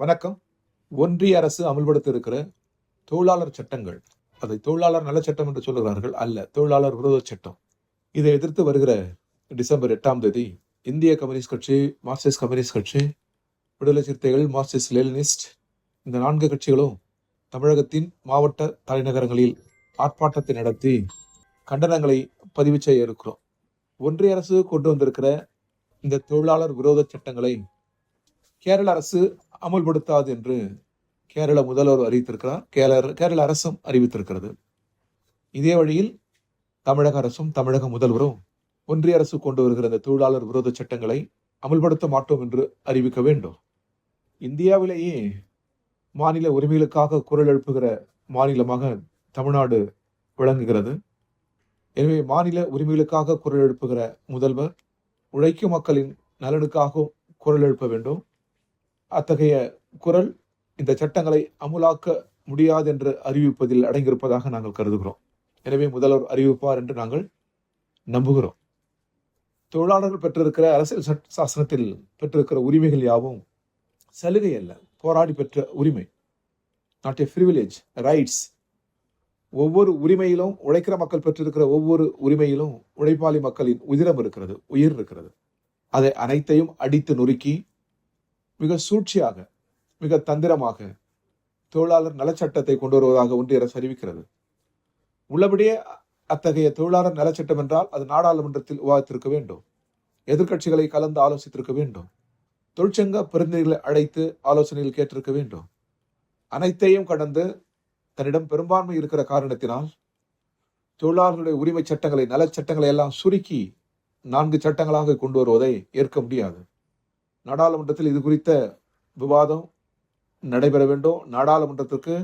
வணக்கம். ஒன்றிய அரசு அமல்படுத்த இருக்கிற தொழிலாளர் சட்டங்கள். அதை தொழிலாளர் நல சட்டம் என்று சொல்லுகிறார்கள் அல்ல தொழிலாளர் விரோத சட்டம். இதை எதிர்த்து வருகிற டிசம்பர் எட்டாம் தேதி இந்திய கம்யூனிஸ்ட் கட்சி மார்க்சிஸ்ட் கம்யூனிஸ்ட் கட்சி விடுதலை சிறுத்தைகள் மார்க்சிஸ்ட் லேனிஸ்ட் இந்த நான்கு கட்சிகளும் தமிழகத்தின் மாவட்ட தலைநகரங்களில் ஆர்ப்பாட்டத்தை நடத்தி கண்டனங்களை பதிவு செய்ய இருக்கிறோம். ஒன்றிய அரசு கொண்டு வந்திருக்கிற இந்த தொழிலாளர் விரோத சட்டங்களை கேரள அரசு அமல்படுத்தாது என்று கேரள முதல்வர் அறிவித்திருக்கிறார். கேரள கேரள அரசும் அறிவித்திருக்கிறது. இதே வழியில் தமிழக அரசும் தமிழக முதல்வரும் ஒன்றிய அரசு கொண்டு வருகிற இந்த தொழிலாளர் விரோத சட்டங்களை அமல்படுத்த மாட்டோம் என்று அறிவிக்க வேண்டும். இந்தியாவிலேயே மாநில உரிமைகளுக்காக குரல் எழுப்புகிற மாநிலமாக தமிழ்நாடு விளங்குகிறது. எனவே மாநில உரிமைகளுக்காக குரல் எழுப்புகிற முதல்வர் உழைக்கும் மக்களின் நலனுக்காகவும் குரல் எழுப்ப வேண்டும். அத்தகைய குரல் இந்த சட்டங்களை அமுலாக்க முடியாது என்று அறிவிப்பதில் அடங்கியிருப்பதாக நாங்கள் கருதுகிறோம். எனவே முதல்வர் அறிவிப்பார் என்று நாங்கள் நம்புகிறோம். தொழிலாளர்கள் பெற்றிருக்கிற அரசியல் சாசனத்தில் பெற்றிருக்கிற உரிமைகள் யாவும் சலுகை அல்ல போராடி பெற்ற உரிமை. நாட் ஏ ப்ரிவிலேஜ் ரைட்ஸ் ஒவ்வொரு உரிமையிலும் உழைக்கிற மக்கள் பெற்றிருக்கிற ஒவ்வொரு உரிமையிலும் உழைப்பாளி மக்களின் உதிரம் இருக்கிறது உயிர் இருக்கிறது. அதை அனைத்தையும் அடித்து நொறுக்கி மிக சூழ்ச்சியாக மிக தந்திரமாக தொழிலாளர் நலச்சட்டத்தை கொண்டு வருவதாக ஒன்றிய அரசு அறிவிக்கிறது. உள்ளபடியே அத்தகைய தொழிலாளர் நலச்சட்டம் என்றால் அது நாடாளுமன்றத்தில் விவாதித்திருக்க வேண்டும். எதிர்க்கட்சிகளை கலந்து ஆலோசித்திருக்க வேண்டும். தொழிற்சங்க பிரதிநிதிகளை அழைத்து ஆலோசனையில் கேட்டிருக்க வேண்டும். அனைத்தையும் கடந்து தன்னிடம் பெரும்பான்மை இருக்கிற காரணத்தினால் தொழிலாளர்களுடைய உரிமை சட்டங்களை நலச்சட்டங்களை எல்லாம் சுருக்கி நான்கு சட்டங்களாக கொண்டு வருவதை ஏற்க முடியாது. நாடாளுமன்றத்தில் இது குறித்த விவாதம் நடைபெற வேண்டும். நாடாளுமன்றத்திற்கு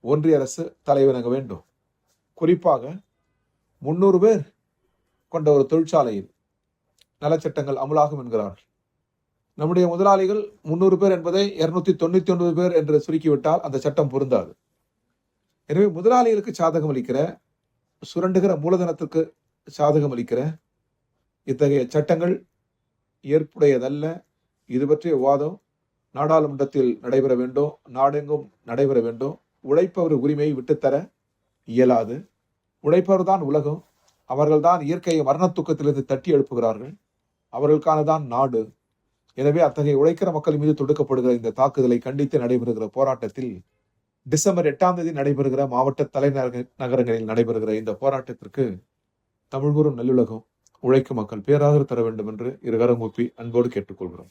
ஒன்றிய அரசு தலைவணங்க வேண்டும். குறிப்பாக முன்னூறு பேர் கொண்ட ஒரு தொழிற்சாலையில் நலச்சட்டங்கள் அமலாகும் என்கிறார்கள். நம்முடைய முதலாளிகள் முன்னூறு பேர் என்பதை இருநூத்தி தொண்ணூத்தி ஒன்பது பேர் என்று சுருக்கிவிட்டால் அந்த சட்டம் பொருந்தாது. எனவே முதலாளிகளுக்கு சாதகம் அளிக்கிற சுரண்டுகிற மூலதனத்திற்கு சாதகம் அளிக்கிற இத்தகைய சட்டங்கள் ஏற்புடையதல்ல. இது பற்றிய விவாதம் நாடாளுமன்றத்தில் நடைபெற வேண்டும் நாடெங்கும் நடைபெற வேண்டும். உழைப்பவர் உரிமையை விட்டுத்தர இயலாது. உழைப்பவர் தான் உலகம். அவர்கள்தான் இயற்கையை மரணத்துக்கத்திலிருந்து தட்டி எழுப்புகிறார்கள். அவர்களுக்கானதான் நாடு. எனவே அத்தகைய உழைக்கிற மக்கள் மீது தொடுக்கப்படுகிற இந்த தாக்குதலை கண்டித்து நடைபெறுகிற போராட்டத்தில் டிசம்பர் எட்டாம் தேதி நடைபெறுகிற மாவட்ட தலைநகர நகரங்களில் நடைபெறுகிற இந்த போராட்டத்திற்கு தமிழ்கூறும் நல்லுலகம் உழைக்கும் மக்கள் பேராதரவு தர வேண்டும் என்று இருகரம் ஒப்பி அன்போடு கேட்டுக்கொள்கிறோம்.